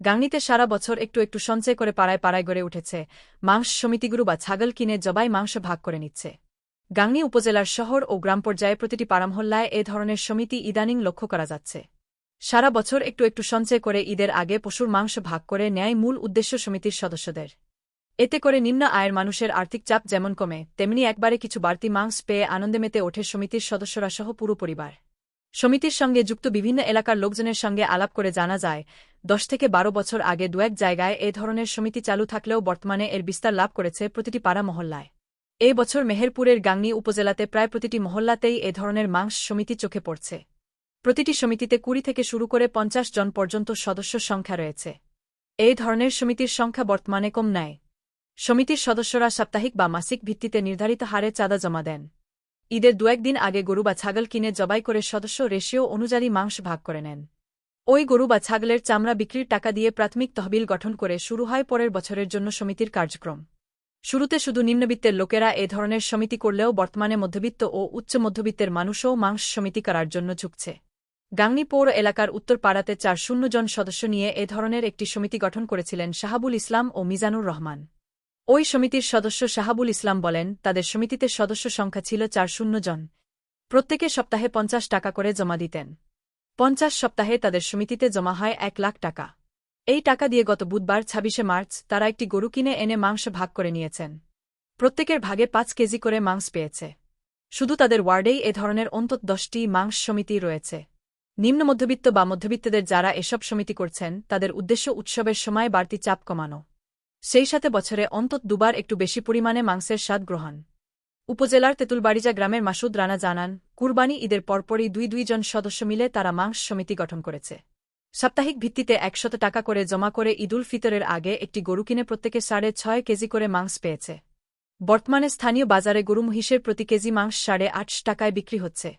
গাংনিতে সারা বছর একটু একটু সঞ্চয় করে পাড়ায় পাড়ায় গড়ে উঠেছে। মাংস সমিতিগুরু বা ছাগল কিনে জবাই মাংস ভাগ করে নিচ্ছে। গাংনী উপজেলার শহর ও গ্রাম পর্যায়ে প্রতিটি পারামহল্লায় এ ধরনের সমিতি ইদানিং লক্ষ্য করা যাচ্ছে। সারা বছর একটু একটু সঞ্চয় করে ঈদের আগে পশুর মাংস ভাগ করে নেয় মূল উদ্দেশ্য সমিতির সদস্যদের। এতে করে নিম্ন আয়ের মানুষের আর্থিক চাপ যেমন কমে, তেমনি একবারে কিছু বাড়তি মাংস পেয়ে আনন্দে মেতে ওঠে সমিতির সদস্যরা সহ পুরো পরিবার। সমিতির সঙ্গে যুক্ত বিভিন্ন এলাকার লোকজনের সঙ্গে আলাপ করে জানা যায়, দশ থেকে বারো বছর আগে দু এক জায়গায় এ ধরনের সমিতি চালু থাকলেও বর্তমানে এর বিস্তার লাভ করেছে প্রতিটি পাড়া মহল্লায়। এ বছর মেহেরপুরের গাংনী উপজেলাতে প্রায় প্রতিটি মহল্লাতেই এ ধরনের মাংস সমিতি চোখে পড়ছে। প্রতিটি সমিতিতে কুড়ি থেকে শুরু করে পঞ্চাশ জন পর্যন্ত সদস্য সংখ্যা রয়েছে। এই ধরনের সমিতির সংখ্যা বর্তমানে কম নেয়। সমিতির সদস্যরা সাপ্তাহিক বা মাসিক ভিত্তিতে নির্ধারিত হারে চাঁদা জমা দেন। ঈদের দু একদিন আগে গরু বা ছাগল কিনে জবাই করে সদস্য রেশিও অনুযায়ী মাংস ভাগ করে নেন। ওই গরু বা ছাগলের চামড়া বিক্রির টাকা দিয়ে প্রাথমিক তহবিল গঠন করে শুরু হয় পরের বছরের জন্য সমিতির কার্যক্রম। শুরুতে শুধু নিম্নবিত্তের লোকেরা এ ধরনের সমিতি করলেও বর্তমানে মধ্যবিত্ত ও উচ্চ মধ্যবিত্তের মানুষও মাংস সমিতি করার জন্য ঝুঁকছে। গাংনী পৌর এলাকার উত্তর পাড়াতে চার শূন্য জন সদস্য নিয়ে এ ধরনের একটি সমিতি গঠন করেছিলেন শাহাবুল ইসলাম ও মিজানুর রহমান। ওই সমিতির সদস্য শাহাবুল ইসলাম বলেন, তাদের সমিতিতে সদস্য সংখ্যা ছিল চার শূন্য জন। প্রত্যেকে সপ্তাহে পঞ্চাশ টাকা করে জমা দিতেন। পঞ্চাশ সপ্তাহে তাদের সমিতিতে জমা হয় এক লাখ টাকা। এই টাকা দিয়ে গত বুধবার, ছাব্বিশে মার্চ, তারা একটি গরু কিনে এনে মাংস ভাগ করে নিয়েছেন। প্রত্যেকের ভাগে পাঁচ কেজি করে মাংস পেয়েছে। শুধু তাদের ওয়ার্ডেই এ ধরনের অন্তত দশটি মাংস সমিতি রয়েছে। নিম্ন মধ্যবিত্ত বা মধ্যবিত্তদের যারা এসব সমিতি করছেন, তাদের উদ্দেশ্য উৎসবের সময় বাড়তি চাপ কমানো। সেই সাথে বছরে অন্তত দুবার একটু বেশি পরিমাণে মাংসের স্বাদ গ্রহণ। উপজেলার তেঁতুলবাড়িজা গ্রামের মাসুদ রানা জানান, কুরবানি ঈদের পরপরই দুই দুইজন সদস্য মিলে তারা মাংস সমিতি গঠন করেছে। সাপ্তাহিক ভিত্তিতে একশত টাকা করে জমা করে ঈদুল ফিতরের আগে একটি গরু কিনে প্রত্যেকে সাড়ে ছয় কেজি করে মাংস পেয়েছে। বর্তমানে স্থানীয় বাজারে গরু মহিষের প্রতি কেজি মাংস সাড়ে আটশ টাকায় বিক্রি হচ্ছে।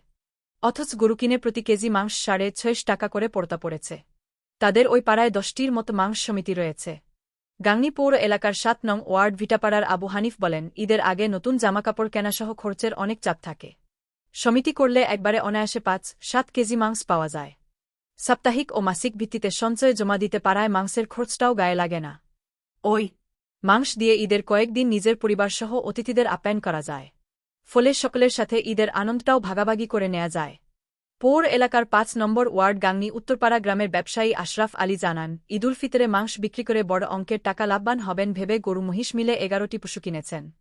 অথচ গরু কিনে প্রতি কেজি মাংস সাড়ে ছয়শো টাকা করে পড়তা পড়েছে। তাদের ওই পাড়ায় দশটির মতো মাংস সমিতি রয়েছে। গাংনী পৌর এলাকার সাত নং ওয়ার্ড ভিটাপাড়ার আবু হানিফ বলেন, ঈদের আগে নতুন জামাকাপড় কেনাসহ খরচের অনেক চাপ থাকে। সমিতি করলে একবারে অনায়াসে পাঁচ, সাত কেজি মাংস পাওয়া যায়। সাপ্তাহিক ও মাসিক ভিত্তিতে সঞ্চয় জমা দিতে পারায় মাংসের খরচটাও গায়ে লাগে না। ওই মাংস দিয়ে ঈদের কয়েকদিন নিজের পরিবারসহ অতিথিদের আপ্যায়ন করা যায়। ফলে সকলের সাথে ঈদের আনন্দটাও ভাগাভাগি করে নেয়া যায়। পৌর এলাকার পাঁচ নম্বর ওয়ার্ড গাংনি উত্তরপাড়া গ্রামের ব্যবসায়ী আশরাফ আলী জানান, ঈদুল ফিতরে মাংস বিক্রি করে বড় অঙ্কের টাকা লাভবান হবেন ভেবে গরু মহিষ মিলে এগারোটি পশু কিনেছেন।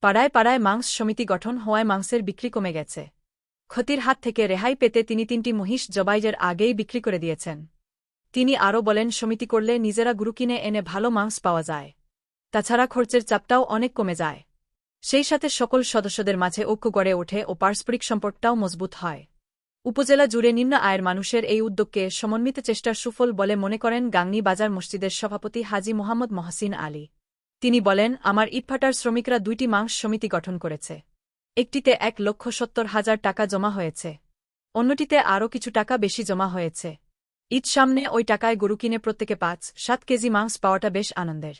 পাড়ায় পাড়ায় মাংস সমিতি গঠন হওয়ায় মাংসের বিক্রি কমে গেছে। ক্ষতির হাত থেকে রেহাই পেতে তিনি তিনটি মহিষ জবাইজের আগেই বিক্রি করে দিয়েছেন। তিনি আরও বলেন, সমিতি করলে নিজেরা গুরু কিনে এনে ভালো মাংস পাওয়া যায়। তাছাড়া খরচের চাপটাও অনেক কমে যায়। সেই সাথে সকল সদস্যদের মাঝে ঐক্য গড়ে ওঠে ও পারস্পরিক সম্পর্কটাও মজবুত হয়। উপজেলা জুড়ে নিম্ন আয়ের মানুষের এই উদ্যোগকে সমন্বিত চেষ্টার সুফল বলে মনে করেন গাংনী বাজার মসজিদের সভাপতি হাজি মোহাম্মদ মহসিন আলী। তিনি বলেন, আমার ইটভাটার শ্রমিকরা দুইটি মাংস সমিতি গঠন করেছে। একটিতে এক লক্ষ সত্তর হাজার টাকা জমা হয়েছে। অন্যটিতে আরও কিছু টাকা বেশি জমা হয়েছে। ঈদ সামনে ওই টাকায় গরু কিনে প্রত্যেকে পাঁচ, সাত কেজি মাংস পাওয়াটা বেশ আনন্দের।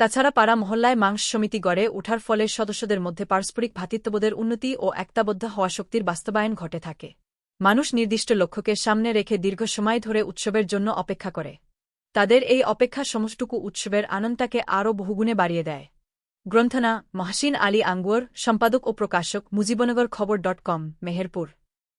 তাছাড়া পাড়া মহল্লায় মাংস সমিতি গড়ে ওঠার ফলে সদস্যদের মধ্যে পারস্পরিক ভাতৃত্ববোধের উন্নতি ও একতাবদ্ধ হওয়া শক্তির বাস্তবায়ন ঘটে থাকে। মানুষ নির্দিষ্ট লক্ষ্যকে সামনে রেখে দীর্ঘ সময় ধরে উৎসবের জন্য অপেক্ষা করে। তাদের এই অপেক্ষা সমষ্টুকু উৎসবের আনন্দটাকে আরও বহুগুণে বাড়িয়ে দেয়। গ্রন্থনা মাহসিন আলী আঙ্গুয়ার, সম্পাদক ও প্রকাশক মুজিবনগর খবর ডট কম, মেহেরপুর।